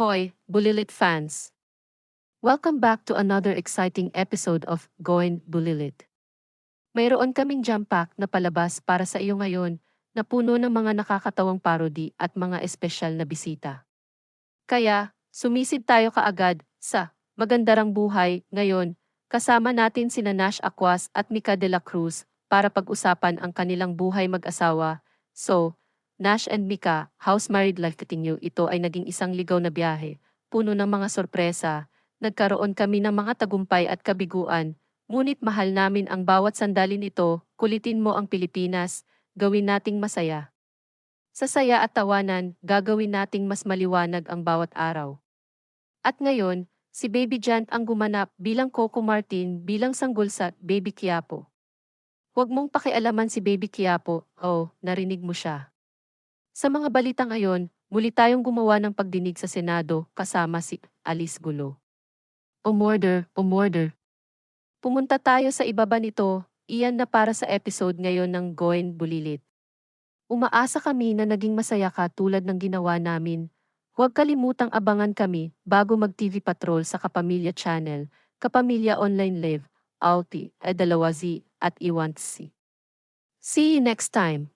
Hoy, Bulilit fans! Welcome back to another exciting episode of Going Bulilit. Mayroon kaming jam pack na palabas para sa iyo ngayon na puno ng mga nakakatawang parody at mga espesyal na bisita. Kaya, sumisid tayo kaagad sa Magandarang Buhay ngayon kasama natin sina Nash Aquas at Mika de la Cruz para pag-usapan ang kanilang buhay mag-asawa. So, Nash and Mika, House Married Life Continue, ito ay naging isang ligaw na biyahe, puno ng mga sorpresa. Nagkaroon kami ng mga tagumpay at kabiguan, ngunit mahal namin ang bawat sandali nito, kulitin mo ang Pilipinas, gawin nating masaya. Sa saya at tawanan, gagawin nating mas maliwanag ang bawat araw. At ngayon, si Baby Jan ang gumanap bilang Coco Martin bilang sanggol sa Baby Quiapo. Huwag mong pakialaman si Baby Quiapo, oh, narinig mo siya. Sa mga balita ngayon, muli tayong gumawa ng pagdinig sa Senado kasama si Alice Gulo. Umorder, umorder. Pumunta tayo sa ibaba nito, iyan na para sa episode ngayon ng Goin Bulilit. Umaasa kami na naging masaya ka tulad ng ginawa namin. Huwag kalimutang abangan kami bago mag-TV Patrol sa Kapamilya Channel, Kapamilya Online Live, Alti, Edalawazi, at Iwantsi. See you next time.